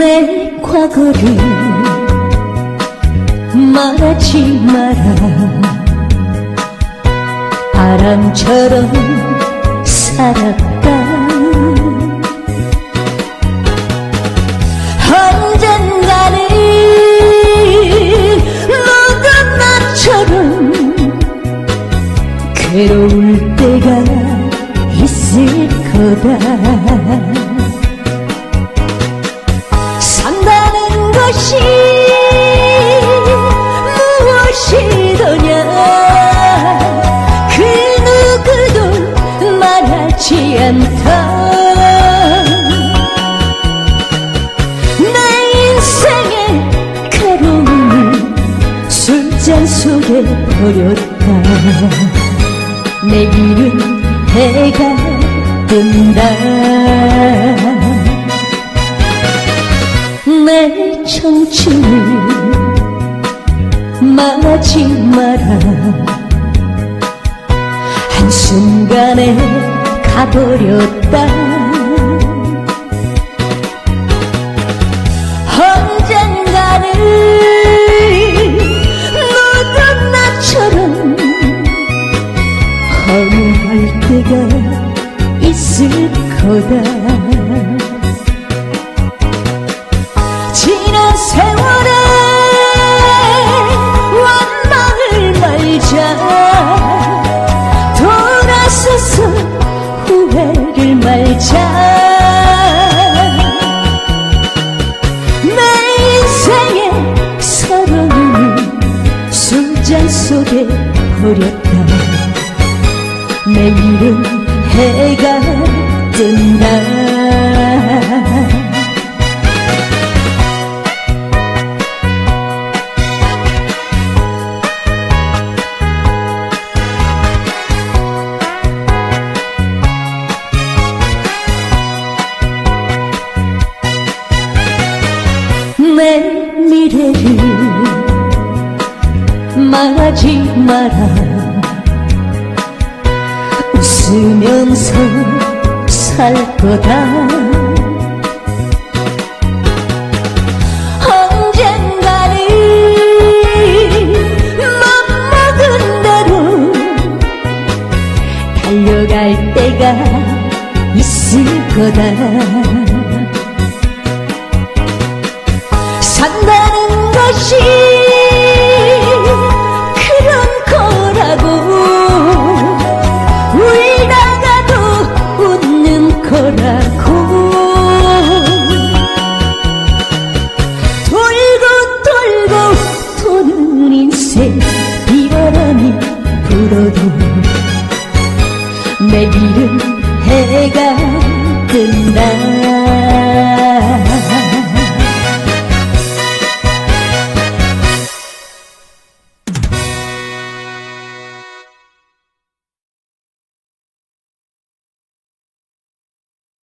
내 과거를 말하지 마라. 바람처럼 살았다. 언젠가는 너도 나처럼 괴로울 때가 있을 거다 것이 무엇이더냐? 그 누구도 말하지 않다. 내 인생의 괴로움을 술잔 속에 버렸다. 내일은 해가 뜬다 내 청춘을 말하지 마라. 한순간에 가버렸다. 언젠가는 너도 나처럼 허무할 때가 있을 거다 후회를 말자. 내 인생의 서러움을 술잔 속에 버렸다 내일은 해가 뜬다 미래를 말하지 마라. 웃으면서 살 거다. 언젠가는 맘먹은 대로 달려갈 때가 있을 거다 산다는 것이